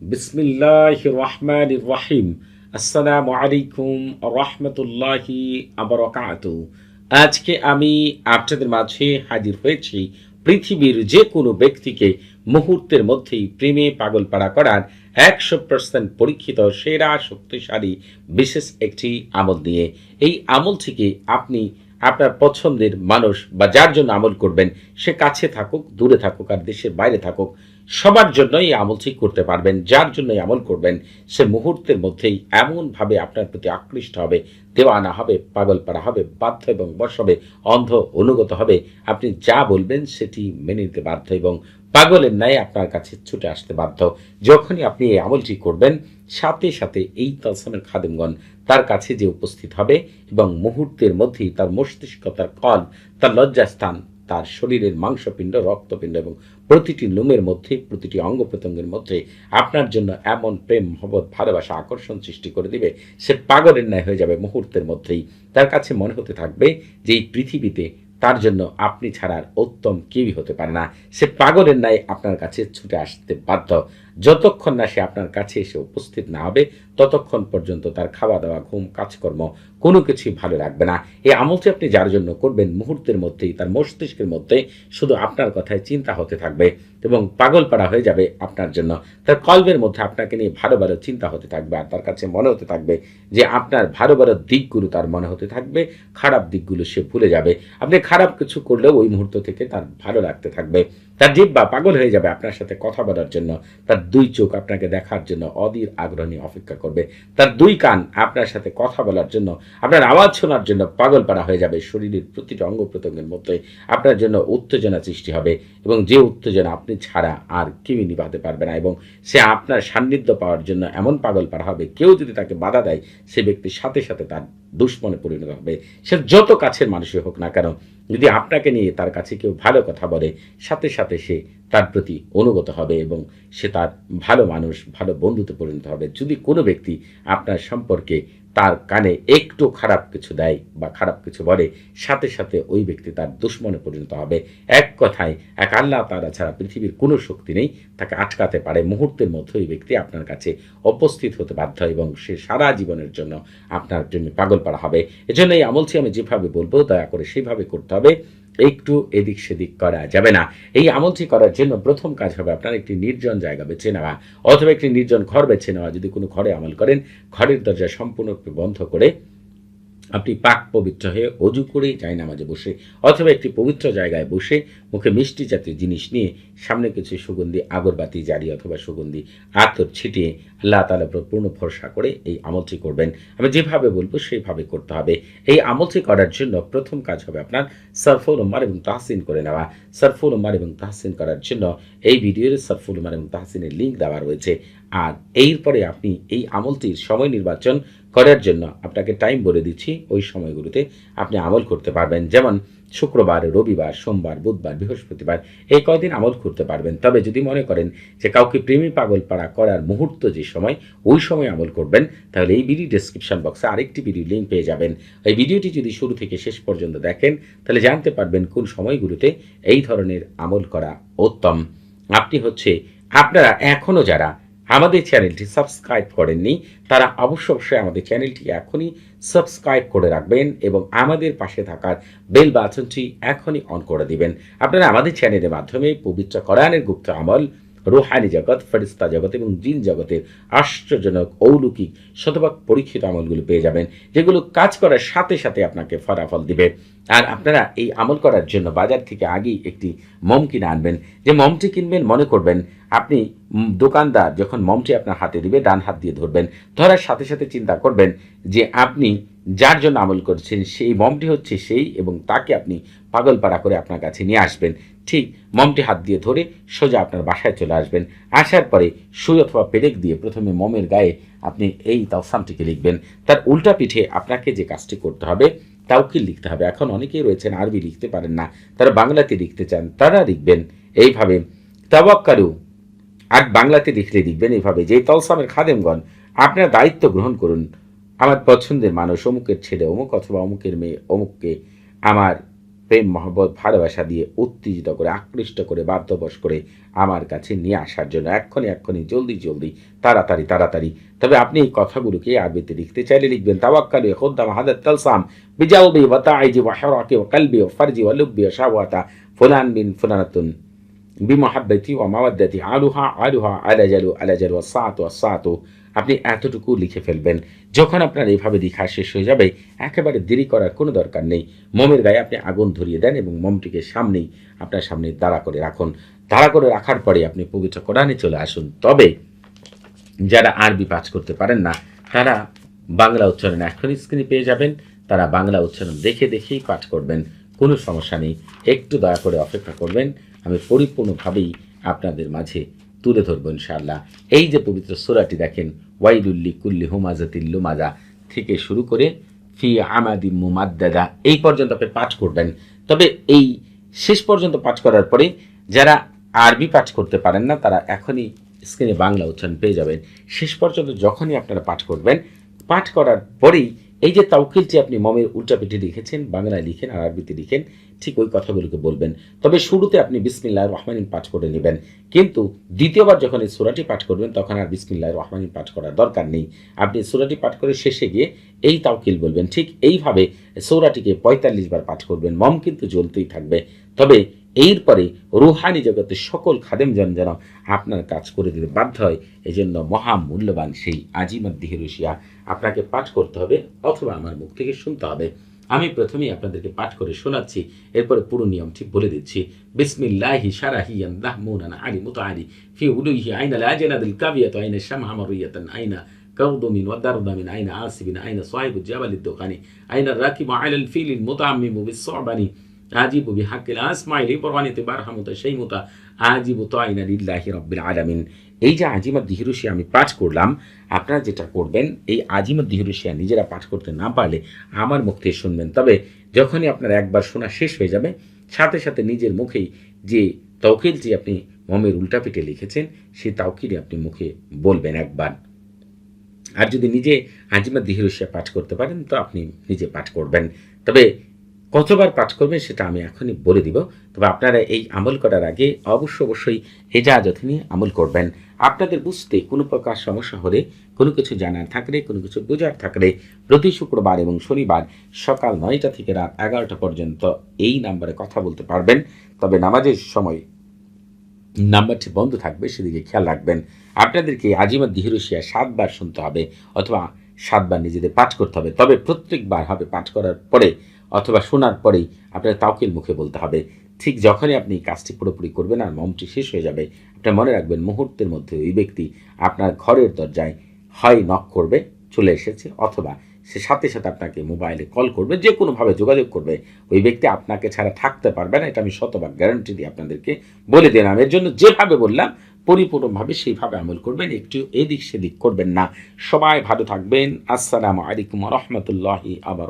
বিসমিল্লাহ রহমান রাহিম। আসসালামু আলাইকুম রহমতুল্লাহি আবরকাত আজকে আমি আপনাদের মাঝে হাজির হয়েছি পৃথিবীর যে কোনো ব্যক্তিকে মুহূর্তের মধ্যেই প্রেমে পাগল পাড়া করার একশো পার্সেন্ট পরীক্ষিত, সেরা, শক্তিশালী, বিশেষ একটি আমল নিয়ে এই আমলটিকে আপনি আপনার পছন্দের মানুষ বা যার জন্য আমল করবেন, সে কাছে থাকুক, দূরে থাকুক আর দেশের বাইরে থাকুক, সবার জন্যই আমল ঠিক করতে পারবেন, যার জন্যই আমল করবেন, সে মুহূর্তের মধ্যেই এমনভাবে আপনার প্রতি আকৃষ্ট হবে, দেওয়ানা হবে পাগল পাড়া হবে, বাধ্য এবং বশ হবে, অন্ধ, অনুগত হবে, আপনি যা বলবেন সেটি মেনে নিতে বাধ্য এবং পাগলের ন্যায় আপনার কাছে ছুটে আসতে বাধ্য। যখনই আপনি এই আমলটি করবেন, সাথে সাথে এই তালসামের খাদেমগণ তার কাছে যে উপস্থিত হবে এবং মুহূর্তের মধ্যেই তার মস্তিষ্ক তার কল, তার লজ্জাস্থান, তার শরীরের মাংসপিণ্ড, রক্তপিণ্ড এবং প্রতিটি লুমের মধ্যে, প্রতিটি অঙ্গ প্রত্যঙ্গের মধ্যে আপনার জন্য এমন প্রেম, মহব্বত, ভালোবাসা, আকর্ষণ সৃষ্টি করে দিবে। সে পাগলের ন্যায় হয়ে যাবে মুহূর্তের মধ্যেই। তার কাছে মনে হতে থাকবে যে এই পৃথিবীতে তার জন্য আপনি ছাড়ার উত্তম কেউই হতে পারে না। সে পাগলের ন্যায় আপনার কাছে ছুটে আসতে বাধ্য। যতক্ষণ না সে আপনার কাছে এসে উপস্থিত না হবে, ততক্ষণ পর্যন্ত তার খাওয়া দাওয়া ঘুম, কাজকর্ম কোনো কিছুই ভালো লাগবে না। এই আমলটি আপনি যার জন্য করবেন, মুহূর্তের মধ্যেই, তার মস্তিষ্কের মধ্যে শুধু আপনার কথায় চিন্তা হতে থাকবে এবং পাগল পাড়া হয়ে যাবে আপনার জন্য। তার কল্পের মধ্যে আপনাকে নিয়ে ভালো ভালো চিন্তা হতে থাকবে আর তার কাছে মনে হতে থাকবে যে আপনার ভালো ভালো দিকগুলো তার মনে হতে থাকবে, খারাপ দিকগুলো সে ভুলে যাবে। আপনি খারাপ কিছু করলেও ওই মুহূর্ত থেকে তার ভালো লাগতে থাকবে। তার জিব্বা পাগল হয়ে যাবে আপনার সাথে কথা বলার জন্য। তার দুই চোখ আপনাকে দেখার জন্য অধীর আগ্রহ নিয়ে অপেক্ষা করবে। তার দুই কান আপনার সাথে কথা বলার জন্য, আপনার আওয়াজ শোনার জন্য পাগল পাড়া হয়ে যাবে। শরীরের প্রতিটি অঙ্গ প্রত্যঙ্গের মধ্যে আপনার জন্য উত্তেজনা সৃষ্টি হবে এবং যে উত্তেজনা আপনি ছাড়া আর কেউই নিভাতে পারবে না এবং সে আপনার সান্নিধ্য পাওয়ার জন্য এমন পাগল পাড়া হবে। কেউ যদি তাকে বাধা দেয়, সে ব্যক্তির সাথে সাথে তার দুশ্মনে পরিণত হবে। সে যত কাছের মানুষই হোক না কেন, যদি আপনাকে নিয়ে তার কাছে কেউ ভালো কথা বলে, সাথে সাথে সে তার প্রতি অনুগত হবে এবং সে তার ভালো মানুষ, ভালো বন্ধুতে পরিণত হবে। যদি কোনো ব্যক্তি আপনার সম্পর্কে তার কানে একটু খারাপ কিছু দেয় বা খারাপ কিছু বলে, সাথে সাথে ওই ব্যক্তি তার দুশ্মনে পরিণত হবে। এক কথায়, এক আল্লাহ তারা ছাড়া পৃথিবীর কোনো শক্তি নেই, তাকে আটকাতে পারে মুহূর্তের মধ্যে ওই ব্যক্তি আপনার কাছে উপস্থিত হতে বাধ্য এবং সে সারা জীবনের জন্য আপনার জন্য পাগল পাড়া হবে। এজন্য এই আমলটি আমি যেভাবে বলব, দয়া করে সেইভাবে করতে হবে। একটু এদিক সেদিক করা যাবে না। এই আমলটি করার জন্য প্রথম কাজ হবে আপনার একটি নির্জন জায়গা বেছে নেওয়া, অথবা একটি নির্জন ঘর বেছে নেওয়া। যদি কোনো ঘরে আমল করেন, ঘরের দরজা সম্পূর্ণরূপে বন্ধ করে আপনি পাক পবিত্র হয়ে অজু করে নামাজে বসে, অথবা একটি পবিত্র জায়গায় বসে মুখে মিষ্টি জাতীয় জিনিস নিয়ে সামনে কিছু সুগন্ধি, আগরবাতি, জারি অথবা সুগন্ধি আতর ছিটিয়ে আল্লাহ তালা পূর্ণ ভরসা করে এই আমলটি করবেন। আমি যেভাবে বলব, সেইভাবে করতে হবে। এই আমলটি করার জন্য প্রথম কাজ হবে আপনার সরফুল উম্মার এবং তাহসিন করে নেওয়া। সরফুল উম্মার এবং তাহসিন করার জন্য এই ভিডিওর সরফুল উম্মার এবং তাহসিনের লিঙ্ক দেওয়া রয়েছে। আর এরপরে আপনি এই আমলটির সময় নির্বাচন করার জন্য আপনাকে টাইম বলে দিচ্ছি, ওই সময়গুলোতে আপনি আমল করতে পারবেন। যেমন শুক্রবার, রবিবার, সোমবার, বুধবার, বৃহস্পতিবার, এই কয়দিন আমল করতে পারবেন। তবে যদি মনে করেন যে কাউকে প্রেমী পাগল পাড়া করার মুহূর্ত যে সময়, ওই সময় আমল করবেন, তাহলে এই ভিডিও ডেসক্রিপশন বক্সে আরেকটি ভিডিও লিঙ্ক পেয়ে যাবেন। এই ভিডিওটি যদি শুরু থেকে শেষ পর্যন্ত দেখেন, তাহলে জানতে পারবেন কোন সময়গুলোতে এই ধরনের আমল করা উত্তম। আপনি হচ্ছে, আপনারা এখনও যারা আমাদের চ্যানেলটি সাবস্ক্রাইব করেননি, তারা অবশ্য অবশ্যই আমাদের চ্যানেলটি এখনই সাবস্ক্রাইব করে রাখবেন এবং আমাদের পাশে থাকার বেল বাটনটি এখনই অন করে দিবেন। আপনারা আমাদের চ্যানেলের মাধ্যমে পবিত্র কোরআনের গুপ্ত আমল রুহানি জগৎ ফেরিস্তা জগৎ এবং জিন জগতের আশ্চর্যজনক, অলৌকিক, শতভাগ পরীক্ষিত আমলগুলো পেয়ে যাবেন, যেগুলো কাজ করার সাথে সাথে আপনাকে ফলাফল দিবে। আর আপনারা এই আমল করার জন্য বাজার থেকে আগেই একটি মম কিনে আনবেন। যে মমটি কিনবেন, মনে করবেন আপনি দোকানদার যখন মমটি আপনার হাতে দিবে, ডান হাত দিয়ে ধরবেন। ধরার সাথে সাথে চিন্তা করবেন যে আপনি যার জন্য আমল করছেন, সেই মমটি হচ্ছে সেই এবং তাকে আপনি পাগলপাড়া করে আপনার কাছে নিয়ে আসবেন। ঠিক মমটি হাত দিয়ে ধরে সোজা আপনার বাসায় চলে আসবেন। আসার পরে সুই অথবা পেরেক দিয়ে প্রথমে মমের গায়ে আপনি এই তাওসামটিকে লিখবেন। তার উল্টা পিঠে আপনাকে যে কাজটি করতে হবে, তাওকিল লিখতে হবে। এখন অনেকেই রয়েছেন, আরবি লিখতে পারেন না। তারা বাংলাতে লিখতে চান, তারা লিখবেন এইভাবে তাবাক্কারু আর বাংলাতে লিখলে লিখবেন এইভাবে, যে তলসামের খাদেমগণ, আপনার দায়িত্ব গ্রহণ করুন। আমার পছন্দের মানুষ অমুকের ছেলে, অমুক অথবা অমুকের মেয়ে, অমুককে আমার প্রেম, মহব্বত, ভালোবাসা দিয়ে উত্তেজিত করে, আকৃষ্ট করে, বাধ্যবশ করে আমার কাছে নিয়ে আসার জন্য এক্ষণে এক্ষণে জলদি জলদি, তাড়াতাড়ি তাড়াতাড়ি। তবে আপনি এই কথাগুলোকে আরবিতে লিখতে চাইলে লিখবেন, তাওয়াক্কালু খুদ্দাম হাদাত তালসাম বিজালবি ওয়া তাইজি ওয়া হিরাকি ওয়া কলবি ওয়া ফারজি ওয়া লুব্বি ওয়া শাহওয়াতা ফুলান বিন ফুলানাতুন বিমহাব্বতি ওয়া মাওয়াদ্দাতি আলুহা আলুহা আলাজালু আলাজালু ওয়া সাআতু আপনি এতটুকু লিখে ফেলবেন। যখন আপনার এইভাবে লেখা শেষ হয়ে যাবে, একেবারে দেরি করার কোনো দরকার নেই। মোমের গায়ে আপনি আগুন ধরিয়ে দেন এবং মোমটিকে সামনেই আপনার সামনে দাঁড়া করে রাখুন। দাঁড়া করে রাখার পরে আপনি পবিত্র কোরআনে চলে আসুন। তবে যারা আরবি পাঠ করতে পারেন না, তারা বাংলা উচ্চারণ এখনই স্ক্রিনে পেয়ে যাবেন। তারা বাংলা উচ্চারণ দেখে দেখেই পাঠ করবেন। কোনো সমস্যা নেই। একটু দয়া করে অপেক্ষা করবেন। আমি পরিপূর্ণভাবেই আপনাদের মাঝে তুলে ধরবো ইনশাআল্লাহ। এই যে পবিত্র সোরাটি দেখেন ওয়াইলুল্লি কুল্লি হুমাজাতিল্লু মাজা থেকে শুরু করে ফি আমাদি মুমাদ্দাদা, এই পর্যন্ত আপনি পাঠ করবেন। তবে এই শেষ পর্যন্ত পাঠ করার পরে যারা আরবি পাঠ করতে পারেন না, তারা এখনই স্ক্রিনে বাংলা উচ্চারণ পেয়ে যাবেন। শেষ পর্যন্ত যখনই আপনারা পাঠ করবেন, পাঠ করার পরেই এই যে তাউকিলটি আপনি মমের উল্টাপিঠে লিখেছেন, বাংলায় লিখেন আর আরবিতে লিখেন, ঠিক ওই কথাগুলোকে বলবেন। তবে শুরুতে আপনি বিসমিল্লাহ রহমানিন পাঠ করে নেবেন। কিন্তু দ্বিতীয়বার যখন এই সুরাটি পাঠ করবেন, তখন আর বিসমিল্লাহ রহমানিন পাঠ করার দরকার নেই। আপনি সুরাটি পাঠ করে শেষে গিয়ে এই তাওকিল বলবেন। ঠিক এইভাবে সৌরাটিকে পঁয়তাল্লিশ বার পাঠ করবেন। মম কিন্তু জ্বলতেই থাকবে। তবে এরপরে রুহানি জগতের সকল খাদেমজন যেন আপনার কাজ করে দিতে বাধ্য হয় এই জন্য মহামূল্যবান সেই আজিমাদ দিহিরুশিয়া আপনাকে পাঠ করতে হবে অথবা আমার মুখ থেকে শুনতে হবে আমি প্রথমেই আপনাদেরকে পাঠ করে শোনাচ্ছি এরপরে পুরো নিয়মটি বলে দিচ্ছি বিসমিল্লাহি শারাহিয়ান দাহমুনান আলি মুতাআলি ফি উলুহি আইনা লাজানাদুল কাবিয়াত আইনা শামহা মারিয়াতান আইনা كوضم والدرد من أين عاصب أين صاحب الجبل الدخاني أين الراكب على الفيل المتعمم আজিবু বি হাকিল আসমাইলি পরমানিতে বার সেই আজিবু তাইনা লিল্লাহি রব্বিল আলামিন এই যে আজিমাত দিহিরুশি আমি পাঠ করলাম, আপনারা যেটা করবেন, এই আজিমাত দিহিরুশিয়া নিজেরা পাঠ করতে না পারলে আমার মুখ থেকে শুনবেন। তবে যখনই আপনার একবার শোনা শেষ হয়ে যাবে, সাথে সাথে নিজের মুখেই যে তৌকিলটি আপনি মমের উল্টা পিঠে লিখেছেন, সেই তাওকিলই আপনি মুখে বলবেন একবার। আর যদি নিজে আজিমা দিহিরুশিয়া পাঠ করতে পারেন, তো আপনি নিজে পাঠ করবেন। তবে কতবার পাঠ করবেন সেটা আমি এখনই বলে দিব। তবে আপনারা এই আমল করার আগে অবশ্য অবশ্যই হেজাজত নিয়ে আমল করবেন। আপনাদের বুঝতে কোনো প্রকার সমস্যা হলে, কোনো কিছু জানার থাকলে, কোনো কিছু বোঝার থাকলে প্রতি শুক্রবার এবং শনিবার সকাল নয়টা থেকে রাত এগারোটা পর্যন্ত এই নাম্বারে কথা বলতে পারবেন। তবে নামাজের সময় নাম্বারটি বন্ধ থাকবে, সেদিকে খেয়াল রাখবেন। আপনাদেরকে আজিমা দিহিরুশিয়া সাতবার শুনতে হবে অথবা সাতবার নিজেদের পাঠ করতে হবে। তবে প্রত্যেকবার হবে পাঠ করার পরে অথবা শোনার পরেই আপনার তাওকিল মুখে বলতে হবে। ঠিক যখনই আপনি কাজটি পুরোপুরি করবেন আর মমটি শেষ হয়ে যাবে, আপনি মনে রাখবেন মুহূর্তের মধ্যে ওই ব্যক্তি আপনার ঘরের দরজায় হয় নক করবে, চলে এসেছে অথবা সে সাথে সাথে আপনাকে মোবাইলে কল করবে, যে কোনোভাবে যোগাযোগ করবে। ওই ব্যক্তি আপনাকে ছাড়া থাকতে পারবে না, এটা আমি শতভাগ গ্যারান্টি দিয়ে আপনাদেরকে বলে দিলাম। এর জন্য যেভাবে বললাম, পরিপূর্ণভাবে সেইভাবে আমল করবেন, একটু এদিক সেদিক করবেন না। সবাই ভালো থাকবেন। আসসালামু আলাইকুম রহমতুল্লাহি আবার